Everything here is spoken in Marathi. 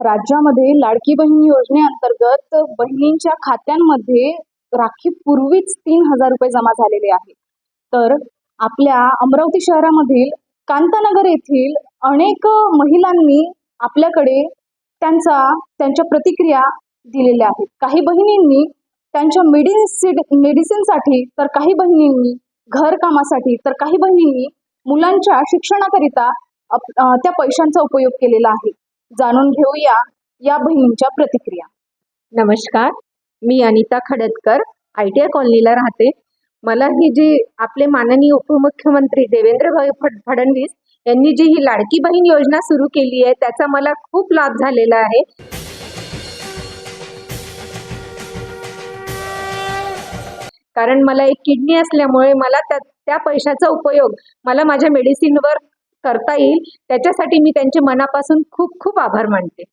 राज्यामध्ये लाडकी बहीण योजनेअंतर्गत बहिणींच्या खात्यांमध्ये राखीपूर्वीच तीन हजार रुपये जमा झालेले आहेत. तर आपल्या अमरावती शहरामधील कांतानगर येथील अनेक महिलांनी आपल्याकडे त्यांचा त्यांच्या प्रतिक्रिया दिलेल्या आहेत. काही बहिणींनी त्यांच्या मेडिसिन मेडिसिनसाठी तर काही बहिणींनी घरकामासाठी तर काही बहिणींनी मुलांच्या शिक्षणाकरिता त्या पैशांचा उपयोग केलेला आहे. जाणून घेऊया या बहिणींच्या प्रतिक्रिया. नमस्कार मी Anita Khadatkar I T I कॉलनीला राहते. मला ही जी आपले माननीय उपमुख्यमंत्री देवेंद्रभाई फड फडणवीस यांनी जी ही लाडकी बहीण योजना सुरू केली आहे त्याचा मला खूप लाभ झालेला आहे. कारण मला एक किडनी असल्यामुळे मला त्या त्या पैशाचा उपयोग मला माझ्या मेडिसिनवर करता येईल. त्याच्यासाठी मी त्यांचे मनापासून खूप खूप आभार मानते.